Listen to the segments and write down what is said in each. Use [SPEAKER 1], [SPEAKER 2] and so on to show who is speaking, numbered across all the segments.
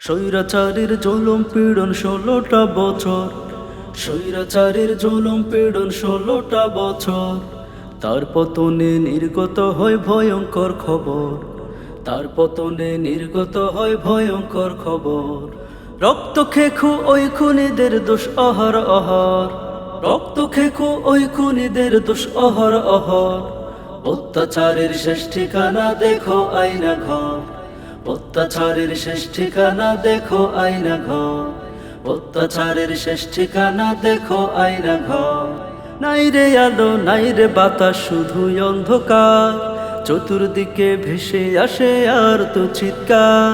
[SPEAKER 1] স্বৈরাচারের জলম পীড়ন ষোলোটা বছর। স্বৈরাচারের জলম পীড়ন ষোলোটা বছর। তার পতনে নির্গত হয় ভয়ঙ্কর খবর। তার পতনে নির্গত হয় ভয়ঙ্কর খবর। রক্ত খেখু ওই খুনিদের দোষ, অহর অহর। রক্ত খেখু ওই খুনিদের দোষ, অহর অহর। অত্যাচারের শেষ ঠিকানা দেখো আইনা ঘর। অত্যাচারের শেষ ঠিকানা দেখো আইনা ঘর। অত্যাচারের শেষ ঠিকানা দেখো আইনা ঘর। নাই রে আলো, নাই রে বাতাস, শুধুই অন্ধকার। চতুর্দিকে ভেসে আসে আর তো চিৎকার।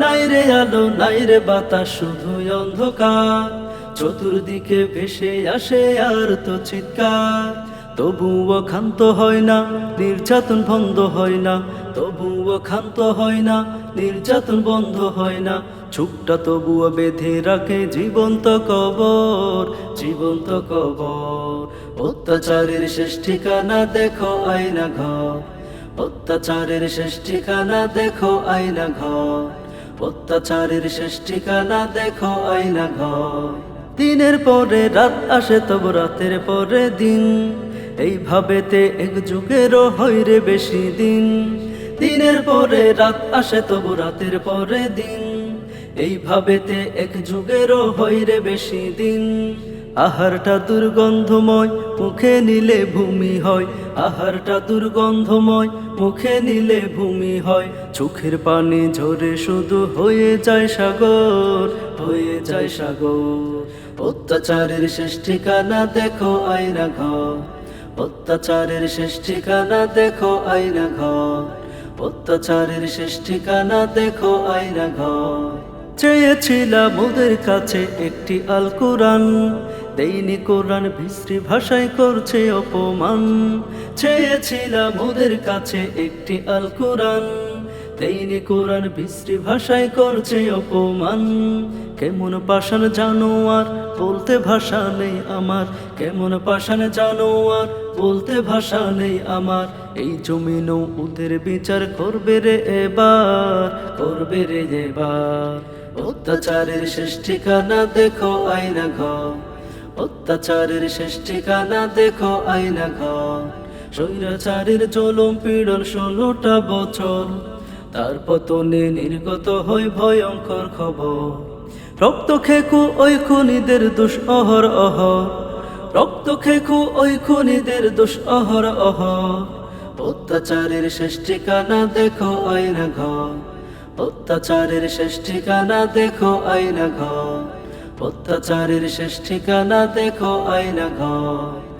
[SPEAKER 1] নাই রে আলো, নাই রে বাতাস, শুধুই অন্ধকার। চতুর্দিকে ভেসে আসে আর তো চিৎকার। তবুও ক্ষান্ত হয় না, নির্যাতন বন্ধ হয় না, তবুও ক্ষান্ত হয় না, নির্যাতন বন্ধ হয় না। চুপটা তবুও বেঁধে রাখে জীবন্ত কবর জীবন্ত কবর। অত্যাচারের শেষ ঠিকানা দেখো আয়না ঘর। অত্যাচারের শেষ ঠিকানা দেখো আয়না ঘর। অত্যাচারের শেষ ঠিকানা দেখো আয়না ঘর। দিনের পরে রাত আসে, তব রাতের পরে দিন। এইভাবেতে এক যুগেরও হয় রে বেশি দিন। দিনের পরে রাত আসে তবু রাতের পরে দিন। এইভাবেতে এক যুগেরও হয় রে বেশি দিন। আহারটা দুর্গন্ধময়, মুখে নিলে ভূমি হয়। আহারটা দুর্গন্ধময়, মুখে নিলে ভূমি হয়। চোখের পানি ঝরে শুধু হয়ে যায় সাগর, হয়ে যায় সাগর। অত্যাচারের শেষ ঠিকানা দেখো আয়না ঘর। অত্যাচারের শেষ ঠিকানা দেখো আয়না ঘর। অত্যাচারের শেষ ঠিকানা দেখো আয়না ঘর। চেয়েছিলাম ওদের কাছে একটি আল কোরআন। দেইনি কোরআন বিশ্রী ভাষায় করছে অপমান। চেয়েছিলাম ওদের কাছে একটি আল কোরআন। দেইনি কোরআন বিশ্রী ভাষায় করছে অপমান। কেমন পাষাণ জানোয়ার বলতে ভাষা নেই আমার। কেমন পাষাণ জানোয়ার বলতে ভাষা নেই আমার। এই জমিনও ওদের বিচার করবে রে এবার, করবে রে এবার। অত্যাচারের শেষ ঠিকানা দেখো আয়না ঘর। অত্যাচারের শেষ ঠিকানা দেখো আয়না ঘর। স্বৈরাচারের জলম পীড়ন ষোলোটা বছর। তার পতনে নির্গত হয় ভয়ঙ্কর খবর। রক্ত খেকু ওই খুনিদের দোষ অহর অহর। রক্ত খেকু ওই খুনিদের দোষ অহর অহর। অত্যাচারের শেষ ঠিকানা দেখো আয়না ঘর। অত্যাচারের শেষ ঠিকানা দেখো আয়না ঘর। অত্যাচারের শেষ ঠিকানা দেখো আয়না ঘর।